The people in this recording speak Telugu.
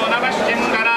山梨県が